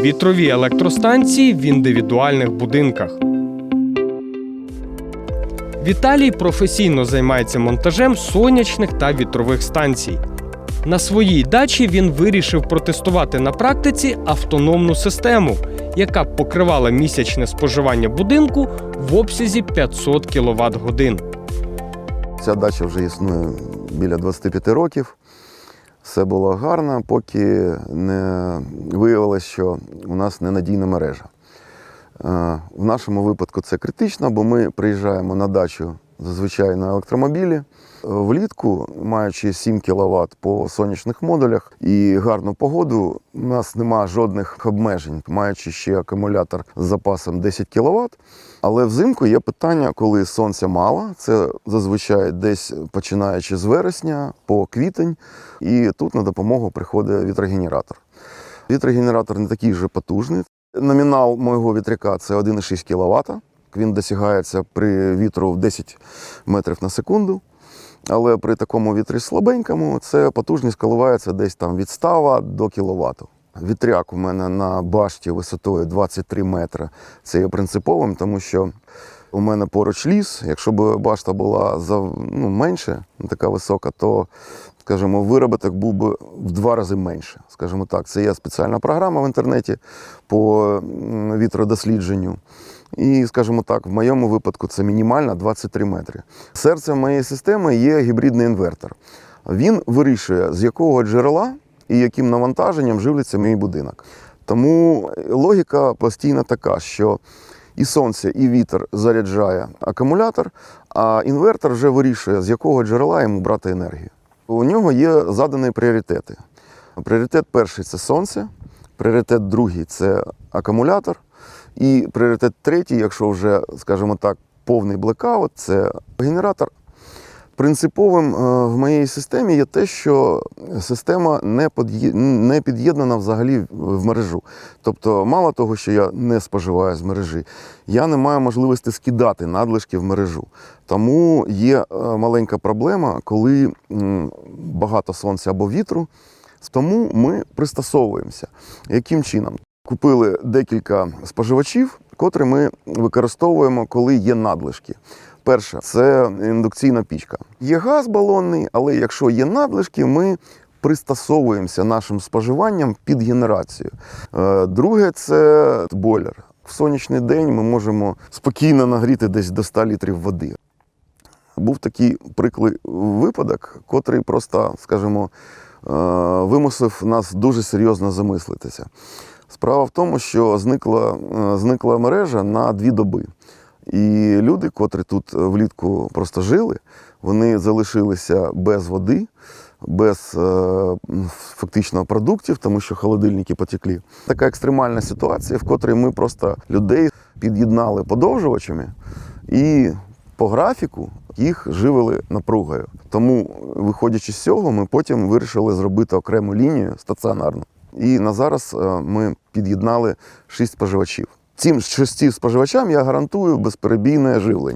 вітрові електростанції в індивідуальних будинках. Віталій професійно займається монтажем сонячних та вітрових станцій. На своїй дачі він вирішив протестувати на практиці автономну систему, яка б покривала місячне споживання будинку в обсязі 500 кВт годин. Ця дача вже існує біля 25 років. Все було гарно, поки не виявилось, що у нас ненадійна мережа. Е, В нашому випадку це критично, бо ми приїжджаємо на дачу зазвичай на електромобілі. Влітку, маючи 7 кВт по сонячних модулях і гарну погоду, у нас немає жодних обмежень, маючи ще акумулятор з запасом 10 кВт. Але взимку є питання, коли сонця мало. Це зазвичай десь починаючи з вересня по квітень, і тут на допомогу приходить вітрогенератор. Вітрогенератор не такий вже потужний. Номінал мого вітряка це 1,6 кВт. Він досягається при вітру в 10 метрів на секунду. Але при такому вітрі слабенькому це потужність коливається десь там від 100 до кВт. Вітряк у мене на башті висотою 23 метри. Це є принциповим, тому що у мене поруч ліс. Якщо б башта була за, ну, менше, така висока, то скажімо, виробіток був би в два рази менше. Скажімо так, це є спеціальна програма в інтернеті по вітродослідженню. І, скажімо так, в моєму випадку це мінімально 23 метри. Серцем моєї системи є гібридний інвертор. Він вирішує, з якого джерела і яким навантаженням живиться мій будинок. Тому логіка постійно така, що і сонце, і вітер заряджає акумулятор, а інвертор вже вирішує, з якого джерела йому брати енергію. У нього є задані пріоритети. Пріоритет перший це сонце, пріоритет другий це акумулятор, і пріоритет третій, якщо вже, скажімо так, повний блекаут, це генератор. Принциповим е, в моїй системі є те, що система не під'єднана взагалі в мережу. Тобто, мало того, що я не споживаю з мережі, я не маю можливості скидати надлишки в мережу. Тому є е, маленька проблема, коли багато сонця або вітру. Тому ми пристосовуємося. Яким чином? Купили декілька споживачів, котрі ми використовуємо, коли є надлишки. Перше це індукційна пічка. Є газ балонний, але якщо є надлишки, ми пристосовуємося нашим споживанням під генерацію. Е, Друге це бойлер. В сонячний день ми можемо спокійно нагріти десь до 100 літрів води. Був такий приклий випадок, котрий просто, скажімо, е, вимусив нас дуже серйозно замислитися. Справа в тому, що зникла, е, зникла мережа на дві доби. І люди, котрі тут влітку просто жили, вони залишилися без води, без е, фактично продуктів, тому що холодильники потеклі. Така екстремальна ситуація, в котрій ми просто людей під'єднали подовжувачами і по графіку їх живили напругою. Тому, виходячи з цього, ми потім вирішили зробити окрему лінію стаціонарну. І на зараз е, ми під'єднали шість споживачів. Цим шести споживачам я гарантую безперебійне живлення.